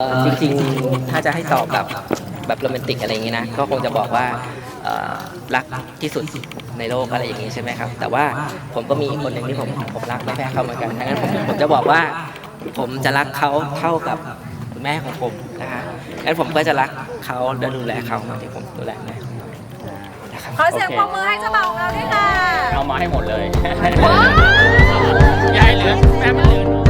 เอ่อจริงๆ ถ้าจะให้ตอบแบบแบบโรแมนติกอะไรอย่างนี้นะ ก็คงจะบอกว่าเอ่อรักที่สุดในโลกอะไรอย่างนี้ใช่ไหมครับ แต่ว่าผมก็มีอีกคนหนึ่งที่ผมผมรักไม่แพ้เขาเหมือนกันดังนั้นผมผมจะบอกว่าผมจะรักเขาเท่ากับแม่ของผมนะฮะงั้นผมก็จะรักเขาและดูแลเขาเหมือนที่ผมดูแลแม่ของผมนะครับขอเสียงปรบมือให้เจ้าบ่าวของเราด้วยค่ะเอามาให้หมดเลยว้าวยายเหลือแม่มันเหลือ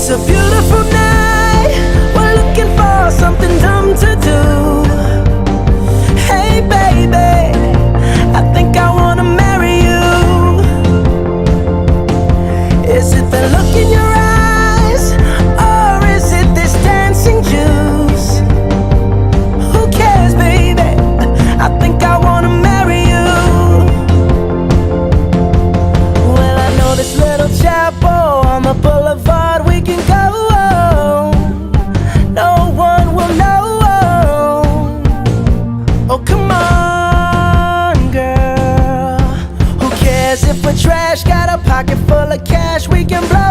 It's a beautiful night. We're looking for something dumb to do. Full of cash we can blow.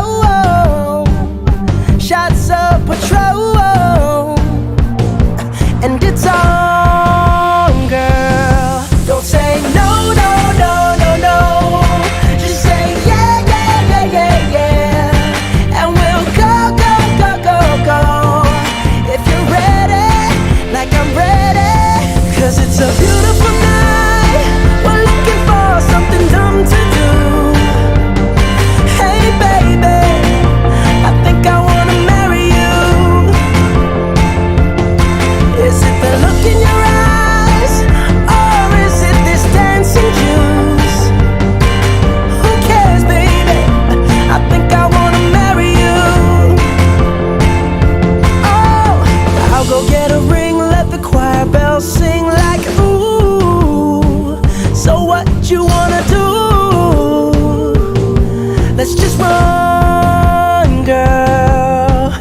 Just girl.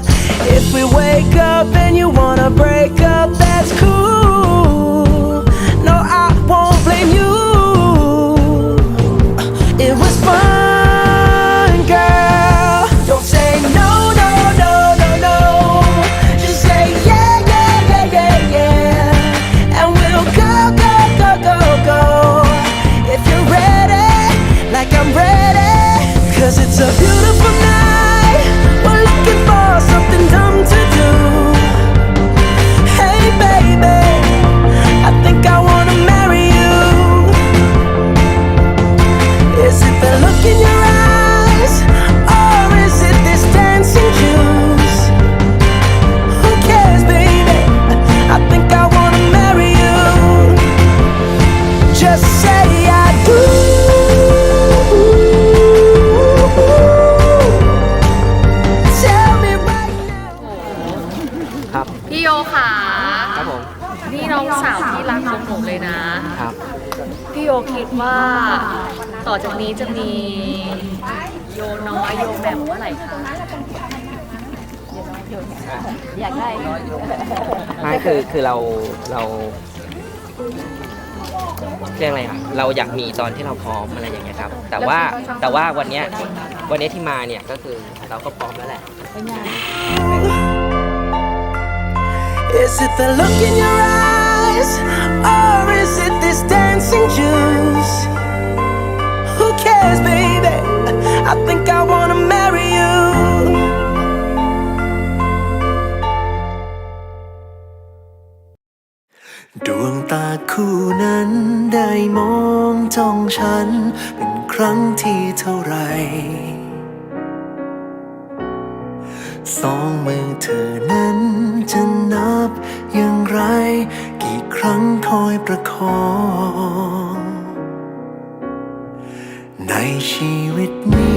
If we wake up and you wanna break up, that's cool. Beautiful night. We're looking for something ดว่าต่อจากนี้จะมีโยน้อยโยแหม่มเมื่อไหร่คะไม่คือคือเราเราเรียกอะไรอะเราอยากมีตอนที่เราพร้อมอะไรอย่างเงี้ยครับ แต่ว่าแต่ว่าวันเนี้ยวันเนี้ยที่มาเนี่ยก็คือเราก็พร้อมแล้วแหละ Is it the look in your eyes, or is it this dancing juice? Who cares, baby? I think I wanna marry you. ดวงตาคู่นั้นได้มองจ้องฉัน เป็นครั้งที่เท่าไร สองมือเธอนั้นจะนับอย่างไร กี่ครั้งคอยประคอง ชีวิตนี้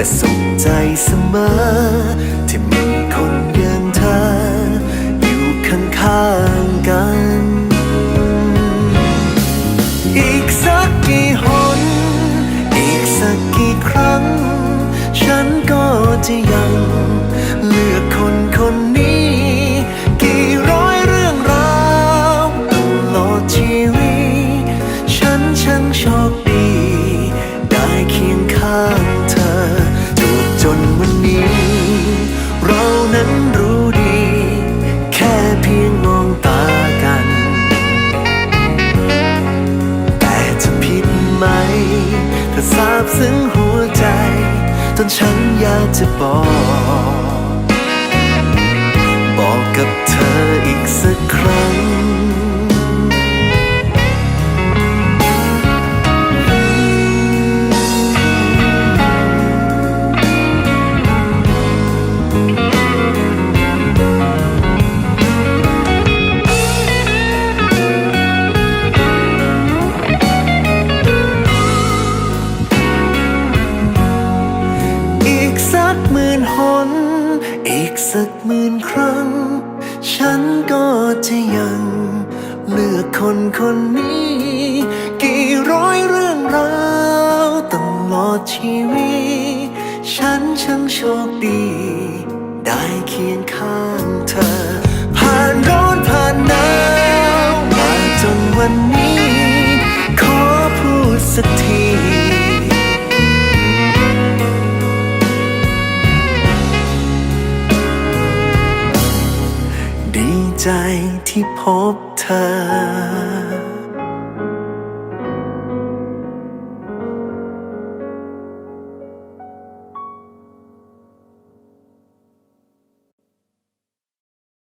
แต่ กับเธออีกสักครั้ง ฉันก็จะยัง เลือกคนคนนี้ กี่ร้อยเรื่องราวตลอดชีวิต ฉันช่างโชคดี ได้เคียงข้างเธอ ผ่านร้อนผ่านหนาวมาจนวันนี้ ใจที่พบเธอ